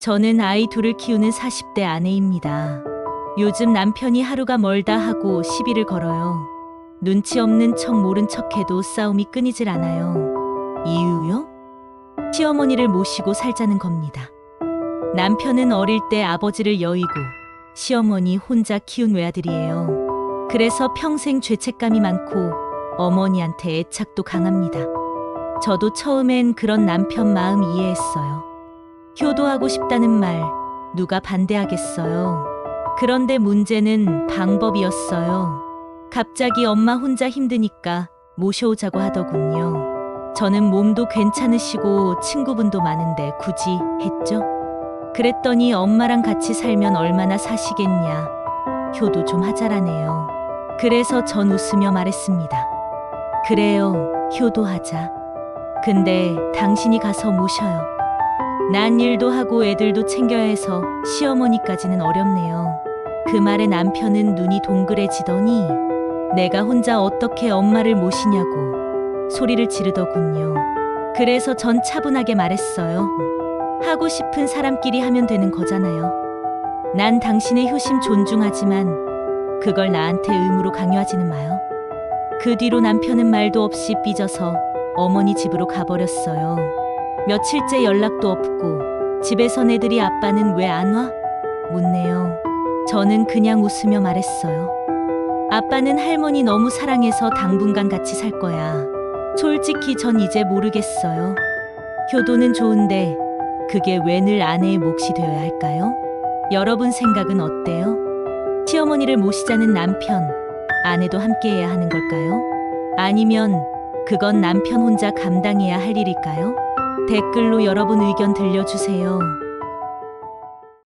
저는 아이 둘을 키우는 40대 아내입니다. 요즘 남편이 하루가 멀다 하고 시비를 걸어요. 눈치 없는 척 모른 척해도 싸움이 끊이질 않아요. 이유요? 시어머니를 모시고 살자는 겁니다. 남편은 어릴 때 아버지를 여의고 시어머니 혼자 키운 외아들이에요. 그래서 평생 죄책감이 많고 어머니한테 애착도 강합니다. 저도 처음엔 그런 남편 마음 이해했어요. 효도하고 싶다는 말 누가 반대하겠어요. 그런데 문제는 방법이었어요. 갑자기 엄마 혼자 힘드니까 모셔오자고 하더군요. 저는 몸도 괜찮으시고 친구분도 많은데 굳이 했죠. 그랬더니 엄마랑 같이 살면 얼마나 사시겠냐. 효도 좀 하자라네요. 그래서 전 웃으며 말했습니다. 그래요, 효도하자. 근데 당신이 가서 모셔요. 난 일도 하고 애들도 챙겨야 해서 시어머니까지는 어렵네요. 그 말에 남편은 눈이 동그래지더니 내가 혼자 어떻게 엄마를 모시냐고 소리를 지르더군요. 그래서 전 차분하게 말했어요. 하고 싶은 사람끼리 하면 되는 거잖아요. 난 당신의 효심 존중하지만 그걸 나한테 의무로 강요하지는 마요. 그 뒤로 남편은 말도 없이 삐져서 어머니 집으로 가버렸어요. 며칠째 연락도 없고 집에선 애들이 아빠는 왜 안 와? 묻네요. 저는 그냥 웃으며 말했어요. 아빠는 할머니 너무 사랑해서 당분간 같이 살 거야. 솔직히 전 이제 모르겠어요. 효도는 좋은데 그게 왜 늘 아내의 몫이 되어야 할까요? 여러분 생각은 어때요? 시어머니를 모시자는 남편, 아내도 함께해야 하는 걸까요? 아니면 그건 남편 혼자 감당해야 할 일일까요? 댓글로 여러분 의견 들려주세요.